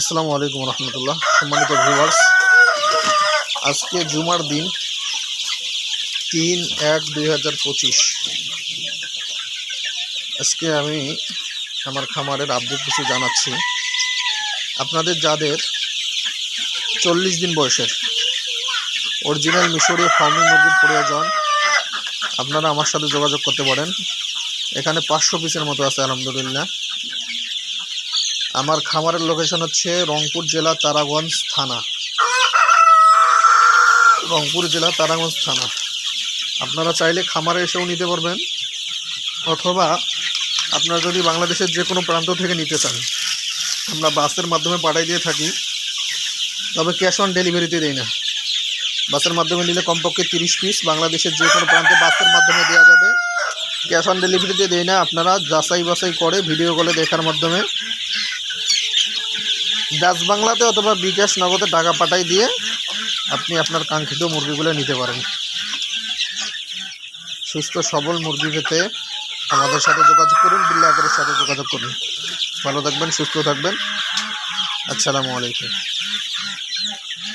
আসসালামু আলাইকুম রহমতুল্লাহ। সম্মানিত ভিউয়ার্স আজকে জুমার দিন, তিন এক দুই হাজার পঁচিশ। আজকে আমি আমার খামারের আপডেট কিছু জানাচ্ছি। আপনাদের যাদের চল্লিশ দিন বয়সের অরিজিনাল মিশরীয় ফার্মিং মুরগির প্রয়োজন, আপনারা আমার সাথে যোগাযোগ করতে পারেন। এখানে পাঁচশো পিসের মতো আছে, আলহামদুলিল্লাহ। আমার খামারের লোকেশন হচ্ছে রংপুর জেলা তারাগঞ্জ থানা। রংপুর জেলা তারাগঞ্জ থানা। আপনারা চাইলে খামারে এসেও নিতে পারবেন, অথবা আপনারা যদি বাংলাদেশের যে কোনো প্রান্ত থেকে নিতে চান, আমরা বাসের মাধ্যমে পাঠাই দিয়ে থাকি, তবে ক্যাশ অন ডেলিভারিতে দেই না। বাসের মাধ্যমে নিলে কমপক্ষে তিরিশ পিস বাংলাদেশের যে কোনো প্রান্তে বাসের মাধ্যমে দেওয়া যাবে। ক্যাশ অন ডেলিভারিতে দেই না, আপনারা যাচাই বাছাই করে ভিডিও কলে দেখার মাধ্যমে ডাচ বাংলাতে অথবা বিকাশ নগদে টাকা পাঠাই দিয়ে আপনি আপনার কাঙ্ক্ষিত মুরগিগুলো নিতে পারেন। সুস্থ, সবল মুরগি পেতে আমাদের সাথে যোগাযোগ করুন বিল্লাহ সাথে যোগাযোগ করুন। ভালো থাকবেন, সুস্থ থাকবেন। আসসালামু আলাইকুম।